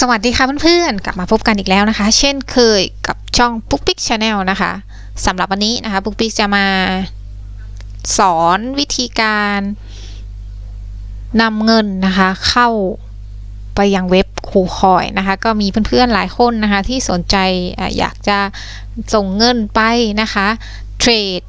สวัสดีค่ะเพื่อนๆ กลับมาพบกันอีกแล้วนะคะ เช่นเคยกับช่องปุ๊กปิ๊กชาแนลนะคะสำหรับวันนี้นะคะปุ๊กปิ๊กจะมาสอนวิธีการนำเงินนะคะ เข้าไปยังเว็บคูคอยนะคะ ก็มีเพื่อนๆหลายคนนะคะ ที่สนใจอะอยากจะส่งเงินไปนะคะ เทรด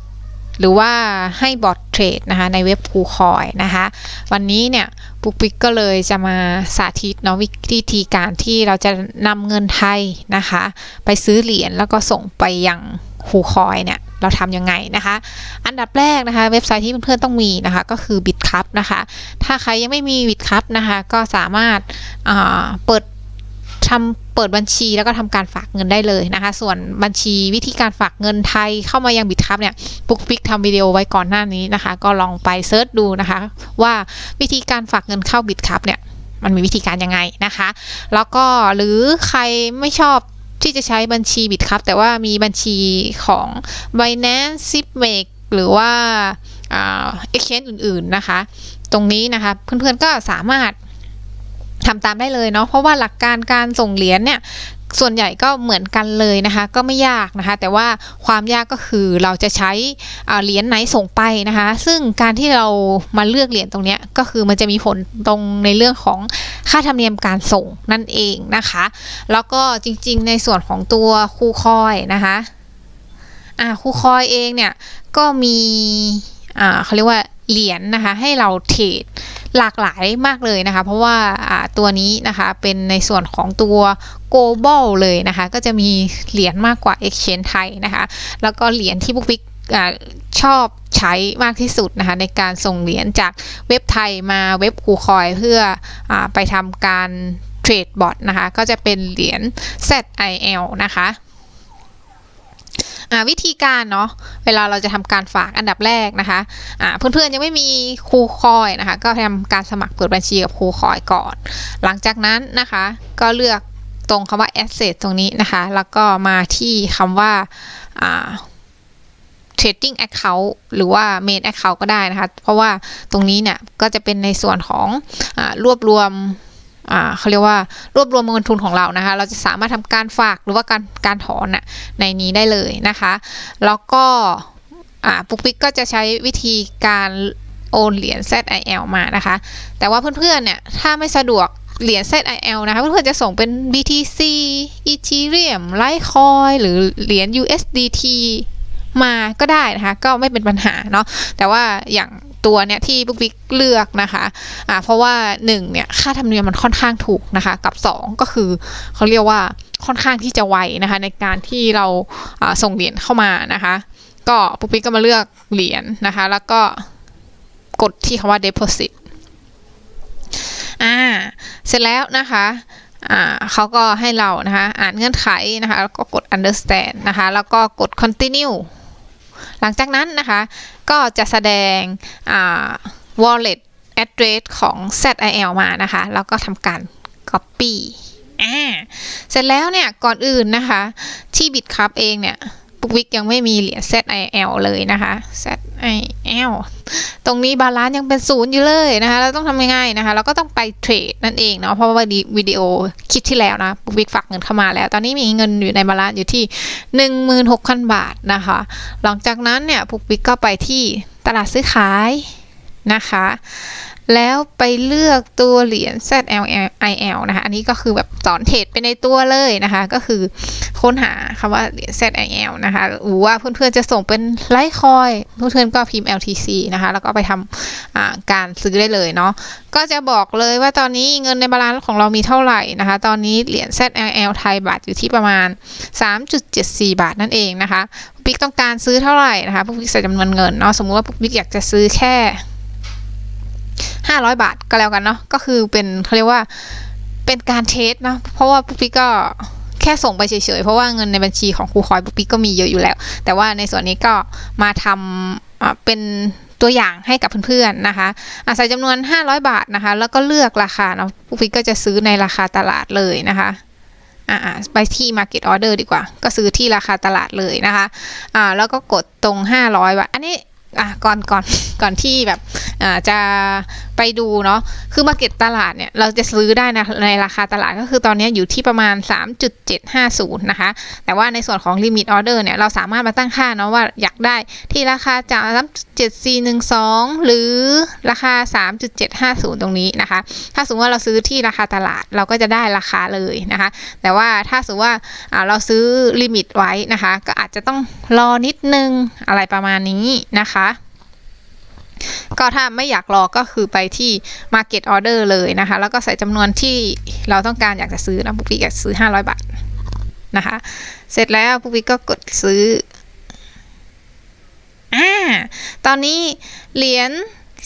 หรือว่าให้บอทเทรดนะคะในเว็บคูคอยนะคะวันนี้เนี่ยปุ๊กปิ๊กก็เลยจะมาสาธิตเนาะวิธีการที่เราจะนำเงินไทยนะคะ ไปซื้อเหรียญแล้วก็ส่งไปยังคูคอยเนี่ยเราทำยังไงนะคะ อันดับแรกนะคะ เว็บไซต์ที่เพื่อนๆต้องมีนะคะ ก็คือ BitCup นะคะ ถ้าใครยังไม่มี BitCup นะคะ ก็สามารถาเปิดทำ เปิดบัญชีแล้วก็ทำการฝากเงินได้เลยนะคะ ส่วนบัญชีวิธีการฝากเงินไทยเข้ามายัง BitCup เนี่ยปุ๊กปิ๊กทำวิดีโอไว้ก่อนหน้านี้นะคะ ก็ลองไปเซิร์ชดูนะคะ ว่าวิธีการฝากเงินเข้า BitCup เนี่ยมันมีวิธีการยังไงนะคะ แล้วก็หรือใครไม่ชอบที่จะใช้บัญชี BitCup แต่ว่ามีบัญชีของ Binance, s i p m a k e หรือว่าเอ่า exchange อื่น ๆ นะคะ ตรงนี้นะคะ เพื่อนๆก็สามารถ ทำตามได้เลยเนาะเพราะว่าหลักการการส่งเหรียญเนี่ยส่วนใหญ่ก็เหมือนกันเลยนะคะ ก็ไม่ยากนะคะ แต่ว่าความยากก็คือเราจะใช้อเหรียญไหนส่งไปนะคะ ซึ่งการที่เรามาเลือกเหรียญตรงนี้ก็คือมันจะมีผลตรงในเรื่องของค่าธรรมเนียมการส่งนั่นเองนะคะ แล้วก็จริงๆในส่วนของตัวคูคอยนะคะอ่าคูคอยเองเนี่ยก็มีอ่าเขาเรียกว่าเหรียญนะคะให้เราเทรด หลากหลายมากเลยนะคะ เพราะว่าตัวนี้นะคะเป็นในส่วนของตัว global เลยนะคะ ก็จะมีเหรียญมากกว่า exchange ไทยนะคะ แล้วก็เหรียญที่พวกปิ๊กอ่ชอบใช้มากที่สุดนะคะในการส่งเหรียญจากเว็บไทยมาเว็บคูคอยเพื่ออไปทำการเทรดบอทนะคะ ก็จะเป็นเหรียญ ZIL นะคะ วิธีการเนาะเวลาเราจะทำการฝากอันดับแรกนะคะอ่าเพื่อนๆยังไม่มีครูคอยนะคะ ก็ทำการสมัครเปิดบัญชีกับครูคอยก่อน หลังจากนั้นนะคะ ก็เลือกตรงคำว่า asset ตรงนี้นะคะ แล้วก็มาที่คำว่าอ่า trading account หรือว่า main account ก็ได้นะคะ เพราะว่าตรงนี้เนี่ยก็จะเป็นในส่วนของอรวบรวม เขาเรียกว่ารวบรวมเงินทุนของเรานะคะ เราจะสามารถทำการฝากหรือว่าการการถอนน่ะในนี้ได้เลยนะคะ แล้วก็อ่าปุ๊กปิ๊กก็จะใช้วิธีการโอนเหรียญ ZIL มานะคะ แต่ว่าเพื่อนๆเนี่ยถ้าไม่สะดวกเหรียญ ZIL นะคะ เพื่อนๆจะส่งเป็น BTC Ethereum Litecoin หรือเหรียญ USDT มาก็ได้นะคะ ก็ไม่เป็นปัญหาเนาะแต่ว่าอย่าง ตัวเนี้ยที่ปุ๊กปิ๊กเลือกนะคะอ่าเพราะว่า1เนี่ยค่าธรรมเนียมมันค่อนข้างถูกนะคะ กับ 2 ก็คือเขาเรียกว่าค่อนข้างที่จะไวนะคะ ในการที่เราอ่าส่งเหรียญเข้ามานะคะ ก็ปุ๊กปิ๊กก็มาเลือกเหรียญนะคะ แล้วก็กดที่คำว่า deposit อ่าเสร็จแล้วนะคะอ่าเขาก็ให้เรานะคะ อ่านเงื่อนไขนะคะ แล้วก็กด understand นะคะ แล้วก็กด continue หลังจากนั้นนะคะ ก็จะแสดง wallet address ของ ZIL มานะคะ แล้วก็ทำการ copy อ่า เสร็จแล้วเนี่ย ก่อนอื่นนะคะ ที่ BitCup เองเนี่ย ปุกวิกยังไม่มีเหรียญ ZIL เลยนะคะ ZIL ตรงนี้บาลานซ์ยังเป็นศูนย์อยู่เลยนะคะเราต้องทำยังไงนะคะ เราก็ต้องไปเทรดนั่นเองเนาะเพราะว่าวิดีโอคลิปที่แล้วนะปุ๊กวิกฝากเงินเข้ามาแล้ว ตอนนี้มีเงินอยู่ในบาลานซ์อยู่ที่ 16,000 บาทนะคะ หลังจากนั้นเนี่ยปุ๊กวิกก็ไปที่ตลาดซื้อขายนะคะ แล้วไปเลือกตัวเหรียญ ZLIL นะคะ อันนี้ก็คือแบบสอนเทรดไปในตัวเลยนะคะ ก็คือค้นหาคำว่าเหรียญ ZIL นะคะหรือว่าเพื่อนๆจะส่งเป็นไลท์คอยเพื่อนๆก็พิมพ์ LTC นะคะ แล้วก็ไปทำการซื้อได้เลยเนาะ ก็จะบอกเลยว่าตอนนี้เงินในบาลานซ์ของเรามีเท่าไหร่นะคะ ตอนนี้เหรียญ ZLL ไทยบาทอยู่ที่ประมาณ 3.74 บาทนั่นเองนะคะ ปิ๊กต้องการซื้อเท่าไหร่นะคะ พวกปิ๊กใส่จำนวนเงินเนาะ สมมุติว่าพวกปิ๊กอยากจะซื้อแค่ ห้าร้อยบาทก็แล้วกันเนาะก็คือเป็นเขาเรียกว่าเป็นการเทสเนาะเพราะว่าปุ๊กปิ๊กก็แค่ส่งไปเฉยๆ เพราะว่าเงินในบัญชีของครูคอยปุ๊กปิ๊กก็มีเยอะอยู่แล้ว แต่ว่าในส่วนนี้ก็มาทำเป็นตัวอย่างให้กับเพื่อนๆนะคะ อาศัยจำนวน 500 บาทนะคะ แล้วก็เลือกราคาเนาะปุ๊กปิ๊กก็จะซื้อในราคาตลาดเลยนะคะอ่าไปที่ Market Order ดีกว่า ก็ซื้อที่ราคาตลาดเลยนะคะ อ่า แล้วก็กดตรง 500บาท อันนี้ อะก่อนก่อนก่อนที่แบบอ่าจะ ไปดูเนาะคือมาเก็ตตลาดเนี่ยเราจะซื้อได้นะในราคาตลาดก็คือตอนนี้อยู่ที่ประมาณ 3.750 นะคะ แต่ว่าในส่วนของ Limit Order เนี่ยเราสามารถมาตั้งค่าเนาะว่าอยากได้ที่ราคาจาก3.7412 หรือราคา 3.750 ตรงนี้นะคะ ถ้าสมมติว่าเราซื้อที่ราคาตลาดเราก็จะได้ราคาเลยนะคะ แต่ว่าถ้าสมมติว่าเราซื้อลิมิตไว้นะคะ ก็อาจจะต้องรอนิดนึงอะไรประมาณนี้นะคะ ก็ถ้าไม่อยากรอก็คือไปที่ Market Order เลยนะคะ แล้วก็ใส่จำนวนที่เราต้องการอยากจะซื้อนะปุ๊กปิ๊กอยากซื้อ 500 บาทนะคะ เสร็จแล้วปุ๊กปิ๊กก็กดซื้ออ่าตอนนี้เหรียญ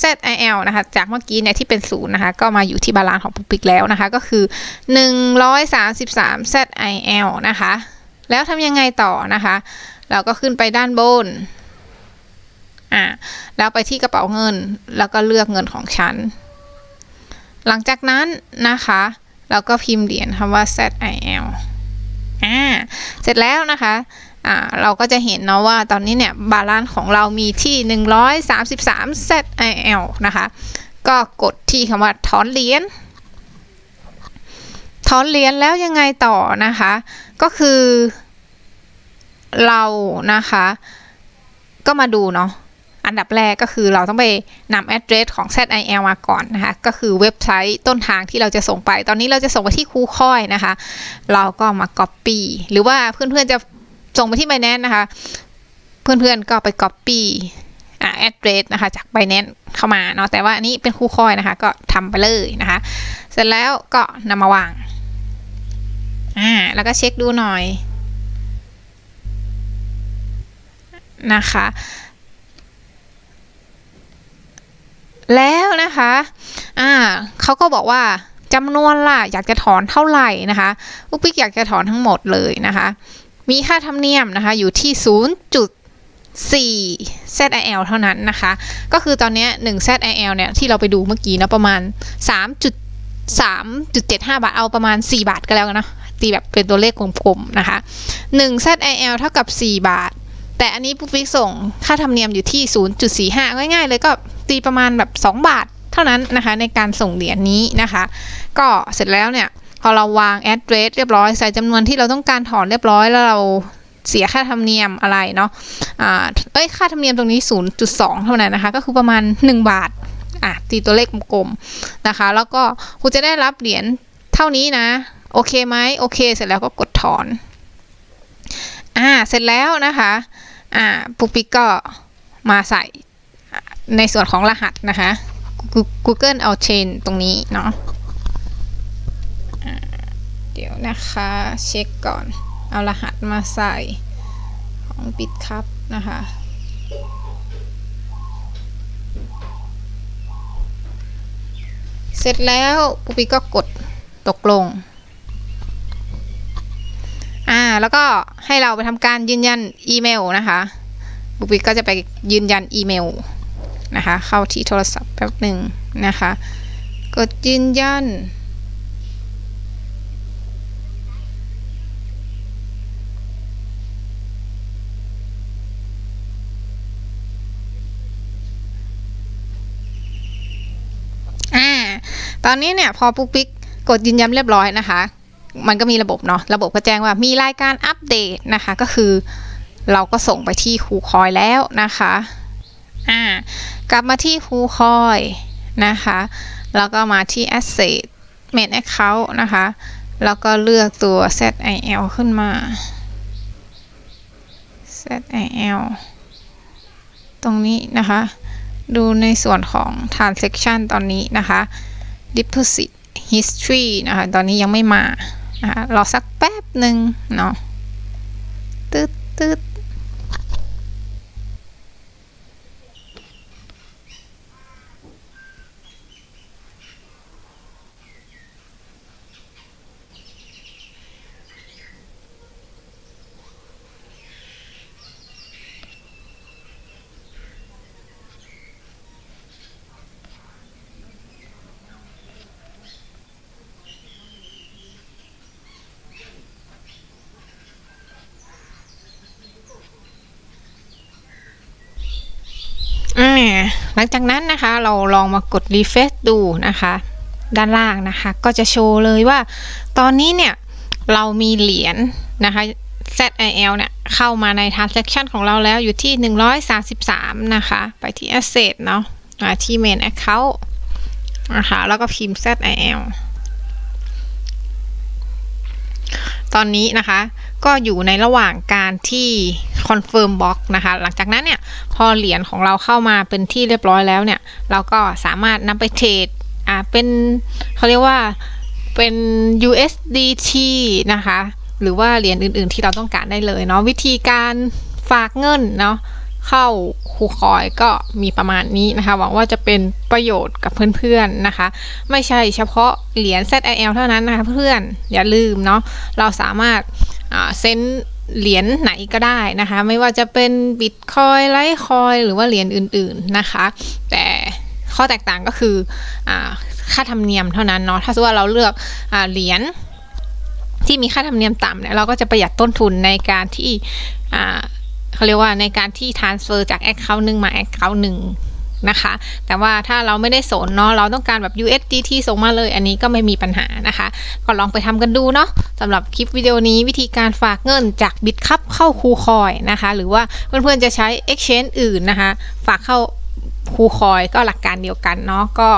ZIL นะคะ จากเมื่อกี้เนี่ยที่เป็นศูนย์นะคะ ก็มาอยู่ที่บาลานซ์ของปุ๊กปิ๊กแล้วนะคะ ก็คือ 133 ZIL นะคะ แล้วทำยังไงต่อนะคะ เราก็ขึ้นไปด้านบน อ่าแล้วไปที่กระเป๋าเงินแล้วก็เลือกเงินของฉัน หลังจากนั้นนะคะเราก็พิมพ์เหรียญคำว่า ZIL อ่าเสร็จแล้วนะคะอ่าเราก็จะเห็นเนาะว่าตอนนี้เนี่ยบาลานซ์ของเรามีที่ 133 ZIL นะคะก็กดที่คำว่าถอนเหรียญถอนเหรียญแล้วยังไงต่อนะคะ ก็คือเรานะคะ ก็มาดูเนาะ อันดับแรกก็คือเราต้องไปนำ address ของ ZIL มาก่อนนะคะ ก็คือเว็บไซต์ต้นทางที่เราจะส่งไป ตอนนี้เราจะส่งไปที่คูคอยนะคะ เราก็มา copy หรือว่าเพื่อนๆจะส่งไปที่ Binance นะคะ เพื่อนๆก็ไป copy อ่า address นะคะ จาก Binance เข้ามาเนาะ แต่ว่าอันนี้เป็นคูคอยนะคะ ก็ทำไปเลยนะคะ เสร็จแล้วก็นำมาวาง อ่า แล้วก็เช็คดูหน่อยนะคะ แล้วนะคะ อ่าเขาก็บอกว่าจำนวนล่ะ อยากจะถอนเท่าไหร่นะคะอุปิกอยากจะถอนทั้งหมดเลยนะคะ มีค่าธรรมเนียมนะคะ อยู่ที่ 0.4 ZIL เท่านั้นนะคะ ก็คือตอนนี้1 ZIL เนี่ย ที่เราไปดูเมื่อกี้นะประมาณ 3.3.75 บาท เอาประมาณ 4 บาทก็แล้วกันนะตีแบบเป็นตัวเลขกลมๆนะคะ1 ZIL เท่ากับ 4 บาท แต่อันนี้ปุ๊กปิ๊กส่งค่าธรรมเนียมอยู่ที่ 0.45 ง่ายๆ เลยก็ตีประมาณแบบ 2 บาท เท่านั้นนะคะในการส่งเหรียญนี้นะคะ ก็เสร็จแล้วเนี่ยพอเราวาง address เรียบร้อยใส่จำนวนที่เราต้องการถอนเรียบร้อยแล้วเราเสียค่าธรรมเนียมอะไรเนาะอ่าเอ้ยค่าธรรมเนียมตรงนี้ 0.2 เท่านั้นนะคะ ก็คือประมาณ 1 บาทอะตีตัวเลขกลมๆนะคะ แล้วก็คุณจะได้รับเหรียญเท่านี้นะ โอเคไหมโอเค เสร็จแล้วก็กดถอน อ่า เสร็จแล้วนะคะ อ่าปุ๊กปิ๊กก็มาใส่ในส่วนของรหัสนะคะ Google เอา chain ตรงนี้เนาะเดี๋ยวนะคะ เช็คก่อน เอารหัสมาใส่ของปิดครับนะคะ เสร็จแล้วปุ๊กปิ๊กก็กดตกลง อ่า แล้วก็ให้เราไปทำการยืนยันอีเมลนะคะปุ๊กปิ๊กก็จะไปยืนยันอีเมลนะคะ เข้าที่โทรศัพท์แป๊บหนึ่งนะคะ กดยืนยัน อ่า ตอนนี้เนี่ยพอปุ๊กปิ๊กกดยืนยันเรียบร้อยนะคะ มันก็มีระบบเนาะระบบก็แจ้งว่ามีรายการอัปเดตนะคะ ก็คือเราก็ส่งไปที่ครูคอยแล้วนะคะอ่ากลับมาที่ครูคอยนะคะ แล้วก็มาที่ Asset Main Account นะคะ แล้วก็เลือกตัว ZIL ขึ้นมา ZIL ตรงนี้นะคะ ดูในส่วนของ transaction ตอนนี้นะคะ deposit history นะคะ ตอนนี้ยังไม่มา รอสักแป๊บหนึ่งเนาะตึ๊ดตึ๊ด ลังจากนั้นนะคะเราลองมากด refresh ดูนะคะ ด้านล่างนะคะ ก็จะโชว์เลยว่า ตอนนี้เนี่ยเรามีเหรียญนะคะ ZIL เนี่ยเข้ามาใน transaction ของเราแล้วอยู่ที่ 133 นะคะ ไปที่ asset เนาะมาที่ main account นะคะแล้วก็พิมพ์ ZIL ตอนนี้นะคะก็อยู่ในระหว่างการที่ confirm box นะคะ หลังจากนั้นเนี่ยพอเหรียญของเราเข้ามาเป็นที่เรียบร้อยแล้วเนี่ย เราก็สามารถนำไปเทรดอ่าเป็นเขาเรียกว่าเป็น USDT นะคะ หรือว่าเหรียญอื่น ๆ ที่เราต้องการได้เลยเนาะวิธีการฝากเงินเนาะเข้าคูคอยก็มีประมาณนี้นะคะ หวังว่าจะเป็นประโยชน์กับเพื่อนๆนะคะ ไม่ใช่เฉพาะเหรียญ ZIL เท่านั้นนะคะเพื่อนอย่าลืมเนาะเราสามารถเซ็น เหรียญไหนก็ได้นะคะ ไม่ว่าจะเป็นบิตคอยไลท์คอยหรือว่าเหรียญอื่นๆนะคะ แต่ข้อแตกต่างก็คืออค่าธรรมเนียมเท่านั้นเนาะถ้าสมมติว่าเราเลือกอเหรียญที่มีค่าธรรมเนียมต่ำเนี่ยเราก็จะประหยัดต้นทุนในการที่เขาเรียกว่าในการที่ transfer จาก account หนึ่งมา account หนึ่ง นะคะ แต่ว่าถ้าเราไม่ได้สนเนาะเราต้องการแบบ USDT ส่งมาเลย อันนี้ก็ไม่มีปัญหานะคะ ก็ลองไปทำกันดูเนาะสำหรับคลิปวิดีโอนี้วิธีการฝากเงินจากบิตคัพเข้าคูคอยนะคะ หรือว่าเพื่อนๆจะใช้ exchange อื่นนะคะ ฝากเข้าคูคอยก็หลักการเดียวกันเนาะก็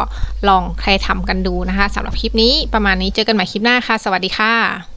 ลองใครทำกันดูนะคะสำหรับคลิปนี้ประมาณนี้เจอกันใหม่คลิปหน้าค่ะ สวัสดีค่ะ